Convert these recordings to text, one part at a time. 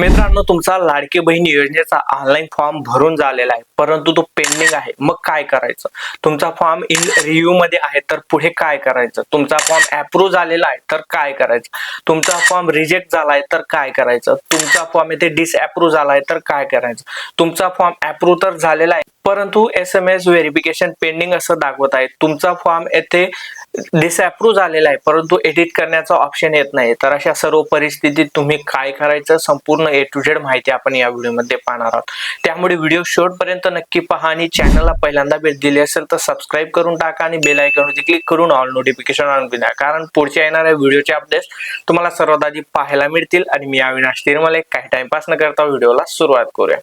मित्रांनो तुमचा लाडकी बहीण योजनेचा ऑनलाईन फॉर्म भरून झालेला आहे. परंतु तो पेंडिंग आहे. मग काय करायचं? तुमचा फॉर्म इन रिव्ह्यू मध्ये आहे तर पुढे काय करायचं? तुमचा फॉर्म अप्रूव्ह झालेला आहे तर काय करायचं? तुमचा फॉर्म रिजेक्ट झालाय तर काय करायचं? तुमचा फॉर्म येथे डिसअप्रूव्ह झालाय तर काय करायचं? तुमचा फॉर्म अप्रूव्ह तर झालेला आहे परंतु S M S verification pending असं दाखवत आहे. तुमचा फॉर्म येथे डिसअप्रूव्ह झालेला आहे परंतु एडिट करण्याचा ऑप्शन येत नाही. तर अशा सर्व परिस्थितीत तुम्ही काय करायचं? संपूर्ण ए टू झेड माहिती आपण या व्हिडिओमध्ये पाहणार आहोत. त्यामुळे व्हिडिओ शेवटपर्यंत नक्की पहा आणि चॅनलला पहिल्यांदा भेट दिली असेल तर सबस्क्राईब करून टाका आणि बेल आयकॉनवरती क्लिक करून ऑल नोटिफिकेशन ऑन द्या. कारण पुढच्या येणाऱ्या व्हिडिओचे अपडेट्स तुम्हाला सर्वात आधी पाहायला मिळतील आणि मी अविनाश तिरमले काही टाइमपास न करता व्हिडिओला सुरुवात करूया.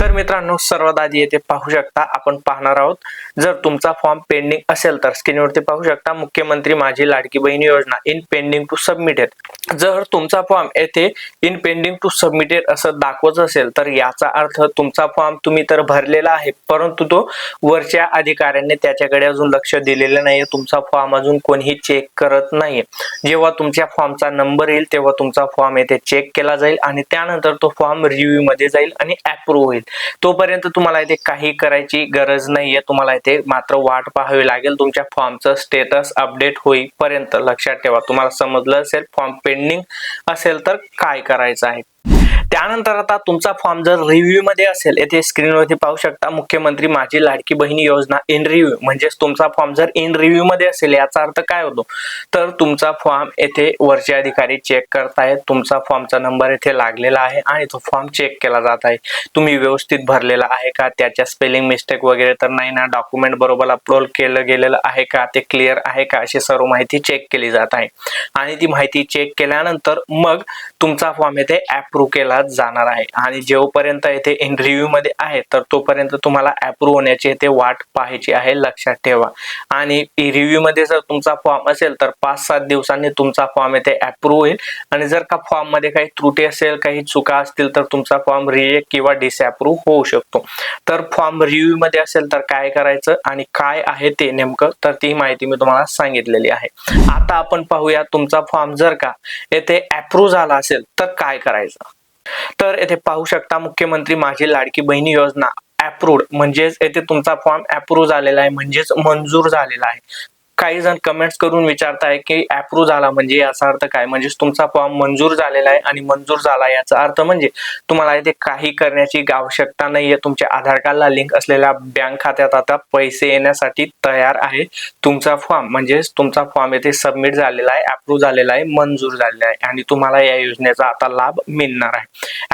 तर मित्रांनो सर्वात आधी येथे पाहू शकता आपण पाहणार आहोत. जर तुमचा फॉर्म पेंडिंग असेल तर स्क्रीनवरती पाहू शकता मुख्यमंत्री माझी लाडकी बहीण योजना इन पेंडिंग टू सबमिटेड जर तुमचा फॉर्म येथे in pending to submit submitted असं दाखवत असेल तर याचा अर्थ तुमचा फॉर्म तुम्ही तर भरलेला आहे परंतु तो वरच्या अधिकाऱ्यांनी त्याच्याकडे अजून लक्ष दिलेलं नाहीये. तुमचा फॉर्म अजून कोणीही चेक करत नाहीये. जेव्हा तुमच्या फॉर्मचा नंबर येईल तेव्हा तुमचा फॉर्म येथे चेक केला जाईल आणि त्यानंतर तो फॉर्म रिव्ह्यू मध्ये जाईल आणि अप्रूव्ह होईल. तोपर्यंत तुम्हाला इथे काही करायची गरज नाहीये. तुम्हाला इथे मात्र वाट पाहावी लागेल. तुमच्या फॉर्मचं स्टेटस अपडेट होईपर्यंत लक्षात ठेवा. तुम्हाला समजलं असेल फॉर्म पेंडिंग असेल तर काय करायचं आहे? त्यानंतर आता तुमचा फॉर्म जर रिव्ह्यू मध्ये असेल येथे स्क्रीनवरती पाहू शकता मुख्यमंत्री माझी लाडकी बहीण योजना इन रिव्ह्यू म्हणजेच तुमचा फॉर्म जर इन रिव्ह्यू मध्ये असेल याचा अर्थ काय होतो? तर तुमचा फॉर्म येथे वरचे अधिकारी चेक करतायत. तुमचा फॉर्मचा नंबर येथे लागलेला आहे आणि तो फॉर्म चेक केला जात आहे. तुम्ही व्यवस्थित भरलेला आहे का? त्याच्या स्पेलिंग मिस्टेक वगैरे तर नाही ना? डॉक्युमेंट बरोबर अपलोड केलं गेलेलं आहे का? ते क्लिअर आहे का? अशी सर्व माहिती चेक केली जात आहे. आणि ती माहिती चेक केल्यानंतर मग तुमचा फॉर्म येथे अप्रूव्ह केला जाणार आहे. आणि जेव्हापर्यंत येथे इन रिव्ह्यू मध्ये आहे तर तोपर्यंत तुम्हाला अप्रूव्ह होण्याची येथे वाट पाहायची आहे लक्षात ठेवा. आणि रिव्ह्यू मध्ये जर तुमचा फॉर्म असेल तर पाच सात दिवसांनी तुमचा फॉर्म येथे अप्रूव्ह होईल. आणि जर का फॉर्ममध्ये काही त्रुटी असेल काही चुका असतील तर तुमचा फॉर्म रिजेक्ट किंवा डिसअप्रूव्ह होऊ शकतो. तर फॉर्म रिव्ह्यू मध्ये असेल तर काय करायचं आणि काय आहे ते नेमकं तर ती माहिती मी तुम्हाला सांगितलेली आहे. आता आपण पाहूया तुमचा फॉर्म जर का येथे अप्रूव्ह झाला असेल तर काय करायचं? तर येथे पाहू शकता मुख्यमंत्री माझी लाडकी बहिणी योजना अप्रूव्ड म्हणजेच येथे तुमचा फॉर्म अप्रूव्ह झालेला आहे. म्हणजेच मंजूर झालेला आहे. काही जण कमेंट्स करून विचारताय की अप्रूव्ह झाला म्हणजे याचा अर्थ काय? म्हणजे तुमचा फॉर्म मंजूर झालेला आहे आणि मंजूर झाला याचा अर्थ म्हणजे तुम्हाला इथे काही करण्याची आवश्यकता नाहीये. तुमच्या आधार कार्डला लिंक असलेल्या बँक खात्यात आता पैसे येण्यासाठी तयार आहे. तुमचा फॉर्म म्हणजेच तुमचा फॉर्म येथे सबमिट झालेला आहे अप्रूव्ह झालेला आहे मंजूर झालेला आहे आणि तुम्हाला या योजनेचा आता लाभ मिळणार आहे.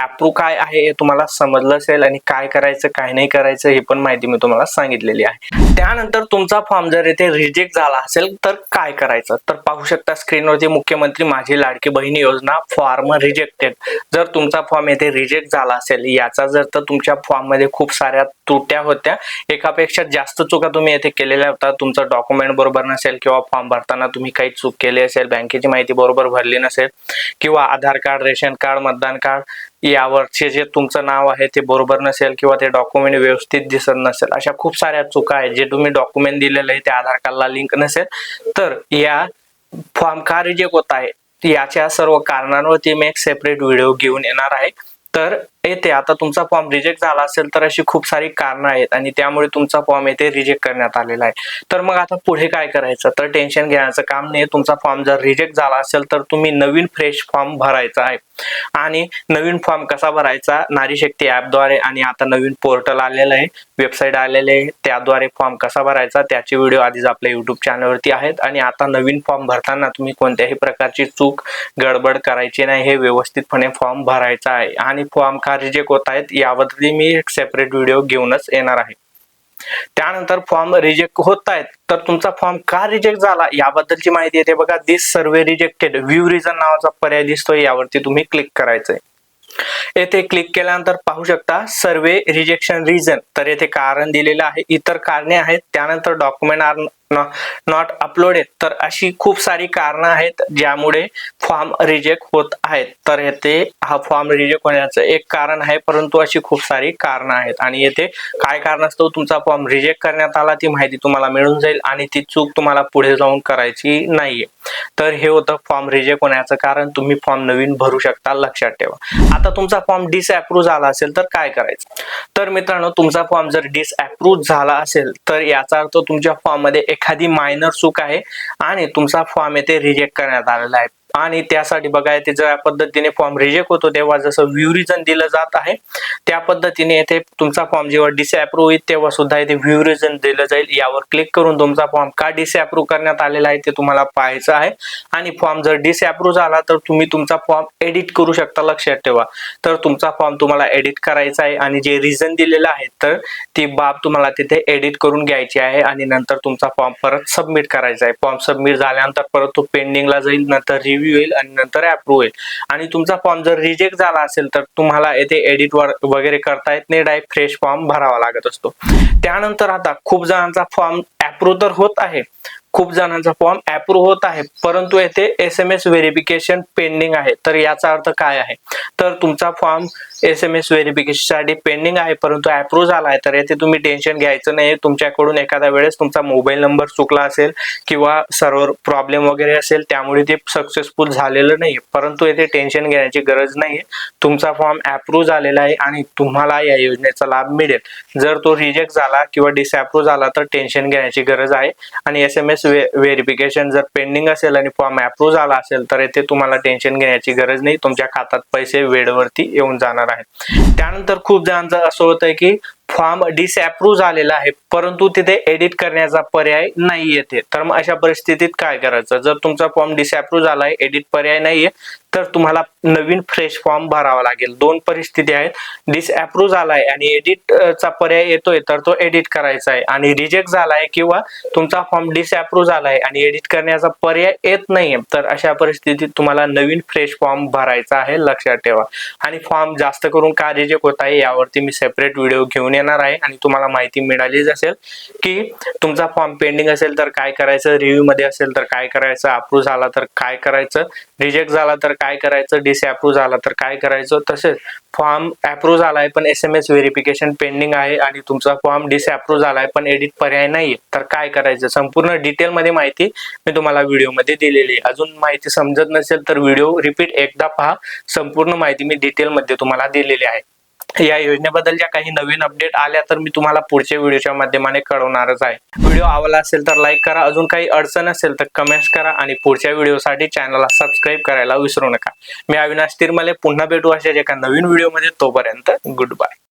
अप्रूव्ह काय आहे हे तुम्हाला समजलं असेल आणि काय करायचं काय नाही करायचं हे पण माहिती मी तुम्हाला सांगितलेली आहे. त्यानंतर तुमचा फॉर्म जर येथे रिजेक्ट झाला असेल तर काय करायचं? तर पाहू शकता स्क्रीनवरती मुख्यमंत्री माझी लाडकी बहिणी योजना फॉर्म रिजेक्टेड जर तुमचा फॉर्म येथे रिजेक्ट झाला असेल याचा जर तर तुमच्या फॉर्ममध्ये खूप साऱ्या तुट्या होत्या. एकापेक्षा जास्त चुका तुम्ही येथे केलेल्या होता. तुमचं डॉक्युमेंट बरोबर नसेल किंवा फॉर्म भरताना तुम्ही काही चूक केली असेल बँकेची माहिती बरोबर भरली नसेल किंवा आधार कार्ड रेशन कार्ड मतदान कार्ड यावरचे जे तुमचं नाव आहे ते बरोबर नसेल किंवा ते डॉक्युमेंट व्यवस्थित दिसत नसेल. अशा खूप साऱ्या चुका आहेत जे तुम्ही डॉक्युमेंट दिलेलं आहे ते आधार कार्डला लिंक नसेल. तर या फॉर्म का रिजेक्ट होत आहे. याच्या सर्व कारणांवरती मी एक सेपरेट व्हिडिओ घेऊन येणार आहे. तर येते. आता तुमचा फॉर्म रिजेक्ट झाला असेल तर अशी खूप सारी कारणं आहेत आणि त्यामुळे तुमचा फॉर्म येथे रिजेक्ट करण्यात आलेला आहे. तर मग आता पुढे काय करायचं? तर टेन्शन घेण्याचं काम नाही. तुमचा फॉर्म जर रिजेक्ट झाला असेल तर तुम्ही नवीन फ्रेश फॉर्म भरायचा आहे. आणि नवीन फॉर्म कसा भरायचा? नारी शक्ती ऍपद्वारे आणि आता नवीन पोर्टल आलेलं आहे. वेबसाईट आलेले आहे. त्याद्वारे फॉर्म कसा भरायचा? त्याचे व्हिडिओ आधीच आपल्या युट्यूब चॅनलवरती आहेत. आणि आता नवीन फॉर्म भरताना तुम्ही कोणत्याही प्रकारची चूक गडबड करायची नाही. हे व्यवस्थितपणे फॉर्म भरायचा आहे. आणि फॉर्म का रिजेक्ट होत आहेत याबद्दल मी एक सेपरेट व्हिडिओ घेऊनच येणार आहे. त्यानंतर फॉर्म रिजेक्ट होत आहेत तर तुमचा फॉर्म का रिजेक्ट झाला याबद्दलची माहिती येते बघा. This survey rejected view reason नावाचा पर्याय दिसतोय यावरती तुम्ही क्लिक करायचंय. येथे क्लिक केल्यानंतर पाहू शकता सर्वे रिजेक्शन रिझन तर येथे कारण दिलेलं आहे इतर कारणे आहेत. त्यानंतर डॉक्युमेंट नॉट अपलोडेड तर अशी खूप सारी कारणं आहेत ज्यामुळे फॉर्म रिजेक्ट होत आहेत. तर येथे हा फॉर्म रिजेक्ट होण्याचं एक कारण आहे परंतु अशी खूप सारी कारणं आहेत. आणि येथे काय कारण असतो? तुमचा फॉर्म रिजेक्ट करण्यात आला ती माहिती तुम्हाला मिळून जाईल आणि ती चूक तुम्हाला पुढे जाऊन करायची नाहीये. तर हे होतं फॉर्म रिजेक्ट होण्याचं कारण. तुम्ही फॉर्म नवीन भरू शकता लक्षात ठेवा. आता तुमचा फॉर्म डिसअप्रूव्ह झाला असेल तर काय करायचं? तर मित्रांनो तुमचा फॉर्म जर डिसअप्रूव्ह झाला असेल तर याचा अर्थ तुमच्या फॉर्ममध्ये एक एखादी मायनर चूक आहे आणि तुमचा फॉर्म येथे रिजेक्ट करण्यात आलेला आहे. आणि त्यासाठी बघा येथे ज्या पद्धतीने फॉर्म रिजेक्ट होतो तेव्हा जसं व्ह्यू रिझन दिलं जात आहे त्या पद्धतीने येथे तुमचा फॉर्म जेव्हा डिसअप्रूव्ह होईल तेव्हा सुद्धा येथे व्ह्यू रिझन दिलं जाईल. यावर क्लिक करून तुमचा फॉर्म का डिसअप्रूव्ह करण्यात आलेला आहे ते तुम्हाला पाहायचं आहे. आणि फॉर्म जर डिसअप्रूव्ह झाला तर तुम्ही तुमचा फॉर्म एडिट करू शकता लक्षात ठेवा. तर तुमचा फॉर्म तुम्हाला एडिट करायचा आहे आणि जे रिझन दिलेलं आहे तर ती बाब तुम्हाला तिथे एडिट करून घ्यायची आहे आणि नंतर तुमचा फॉर्म परत सबमिट करायचा आहे. फॉर्म सबमिट झाल्यानंतर परत तो पेंडिंगला जाईल नंतर रिव्ह्यू येईल आणि नंतर अप्रूव्ह होईल. आणि तुमचा फॉर्म जर रिजेक्ट झाला असेल तर तुम्हाला येथे एडिट वगैरे करता येत नाही. डायरेक्ट फ्रेश फॉर्म भरावा लागत असतो. त्यानंतर आता खूप जणांचा फॉर्म अप्रूव्ह तर होत आहे. खूप जणांचा फॉर्म अप्रूव्ह होत आहे. परंतु येथे S M S verification pending आहे. तर याचा अर्थ काय आहे? तर तुमचा फॉर्म एस एम एस व्हेरिफिकेशनसाठी पेंडिंग आहे परंतु अप्रूव्ह झाला आहे. तर येथे तुम्ही टेन्शन घ्यायचं नाही तुमच्याकडून एखाद्या वेळेस तुमचा मोबाईल नंबर चुकला असेल किंवा सर्व्हर प्रॉब्लेम वगैरे असेल त्यामुळे ते सक्सेसफुल झालेलं नाही परंतु येथे टेन्शन घेण्याची गरज नाही तुमचा फॉर्म अप्रूव्ह झालेला आहे आणि तुम्हाला या योजनेचा लाभ मिळेल. जर तो रिजेक्ट झाला किंवा डिसअप्रूव्ह झाला तर टेन्शन घेण्याची गरज आहे. आणि एस एम एस व्हेरिफिकेशन जर पेंडिंग असेल आणि फॉर्म अप्रूव्ह झाला असेल तर येथे तुम्हाला टेन्शन घेण्याची गरज नाही. तुमच्या खात्यात पैसे वेळेवरती येऊन जाणार आहेत. त्यानंतर खूप जणांचं असं होतं की फॉर्म डिसअप्रूव्ह झालेला आहे परंतु तिथे एडिट करण्याचा पर्याय नाही येते. तर मग अशा परिस्थितीत काय करायचं? जर तुमचा फॉर्म डिसअप्रूव्ह झालाय एडिट पर्याय नाहीये तर तुम्हाला नवीन फ्रेश फॉर्म भरावा लागेल. दोन परिस्थिती आहेत. डिसअप्रूव्ह झालाय आणि एडिट चा पर्याय येतोय तर तो एडिट करायचा आहे. आणि रिजेक्ट झालाय किंवा तुमचा फॉर्म डिसअप्रूव्ह झालाय आणि एडिट करण्याचा पर्याय येत नाहीये तर अशा परिस्थितीत तुम्हाला नवीन फ्रेश फॉर्म भरायचा आहे. लक्षात ठेवा. आणि फॉर्म जास्त करून का रिजेक्ट होत आहे यावरती मी सेपरेट व्हिडिओ घेऊन येणार आहे आणि तुम्हाला माहिती मिळालीच असेल की तुमचा फॉर्म पेंडिंग असेल तर काय करायचं रिव्ह्यू मध्ये असेल तर काय करायचं अप्रूव्ह झाला तर काय करायचं रिजेक्ट झाला तर काय करायचं डिसअप्रूव्ह झाला तर काय करायचं तसेच फॉर्म अप्रूव्ह झाला आहे पण S M S verification pending आहे आणि तुमचा फॉर्म डिसअप्रूव्ह झालाय पण एडिट पर्याय नाहीये तर काय करायचं? संपूर्ण डिटेलमध्ये माहिती मी तुम्हाला व्हिडिओमध्ये दिलेली आहे. अजून माहिती समजत नसेल तर व्हिडिओ रिपीट एकदा पहा. संपूर्ण माहिती मी डिटेलमध्ये तुम्हाला दिलेली आहे. या योजनेबद्दलच्या काही नवीन अपडेट आल्या तर मी तुम्हाला पुढच्या व्हिडिओच्या माध्यमाने कळवणारच आहे. व्हिडिओ आवडला असेल तर लाईक करा. अजून काही अडचण असेल तर कमेंट्स करा आणि पुढच्या व्हिडिओसाठी चॅनलला सबस्क्राईब करायला विसरू नका. मी अविनाश तिरमले. पुन्हा भेटू अशाच एका नवीन व्हिडिओमध्ये तोपर्यंत गुड बाय